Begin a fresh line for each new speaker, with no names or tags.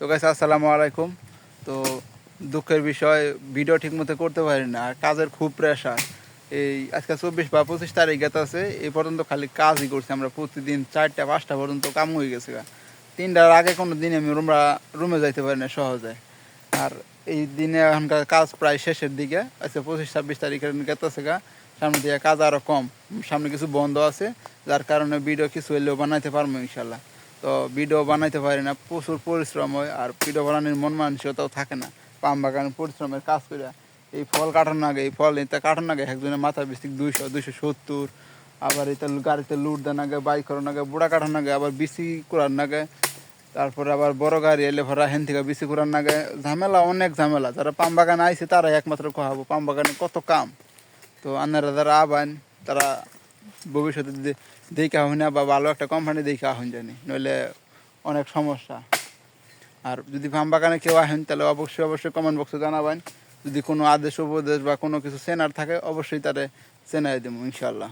তো গাইস আসসালামু আলাইকুম। তো দুঃখের বিষয় ভিডিও ঠিক মতো করতে পারি না, আর কাজের খুব প্রেশার এই আজকে চব্বিশ বা পঁচিশ তারিখ গেতে আছে, এই পর্যন্ত খালি কাজই করছি আমরা, প্রতিদিন চারটা, পাঁচটা পর্যন্ত কাম হয়ে গেছে। তিনটার আগে কোনো দিন আমি রুমরা রুমে যাইতে পারি না সহজে। আর এই দিনে এখনকার কাজ প্রায় শেষের দিকে, আজকে পঁচিশ, ছাব্বিশ তারিখের গেতেছে গা সামনে দিয়ে কাজ আরও কম, সামনে কিছু বন্ধ আছে, যার কারণে ভিডিও কিছু হইলেও বানাইতে পারব ইনশাল্লাহ। তো ভিডিও বানাইতে পারি না, প্রচুর পরিশ্রম হয়, আর ভিডিও বানানোর মন মানসিকতাও থাকে না। পাম বাগানে পরিশ্রমের কাজ করে এই ফল কাটানো আগে, এই ফল এটা কাটানো আগে একজনের মাথা বেশি দুইশো দুইশো সত্তর, আবার এটা গাড়িতে লুট দেন আগে বাইক করানো আগে, বুড়া কাটানো আগে, আবার বিসি করার আগে, তারপরে আবার বড় গাড়ি এলে ভরা হেন থেকে বিসি করার আগে, ঝামেলা, অনেক ঝামেলা। যারা পাম বাগানে আইছে, তারাই একমাত্র খাওয়াবো। পাম বাগানে কত কাম। তো আনারা যারা আবান, তারা ভবিষ্যতে যদি দেখা হয় না বা ভালো একটা কোম্পানি দেখা হন জানি, নইলে অনেক সমস্যা। আর যদি ফার্ম বাগানে কেউ আসেন তাহলে অবশ্যই অবশ্যই কমেন্ট বক্সে জানাবেন। যদি কোনো আদেশ, উপদেশ বা কোনো কিছু চেনার থাকে, অবশ্যই তারে চেনাই দেবো ইনশাল্লাহ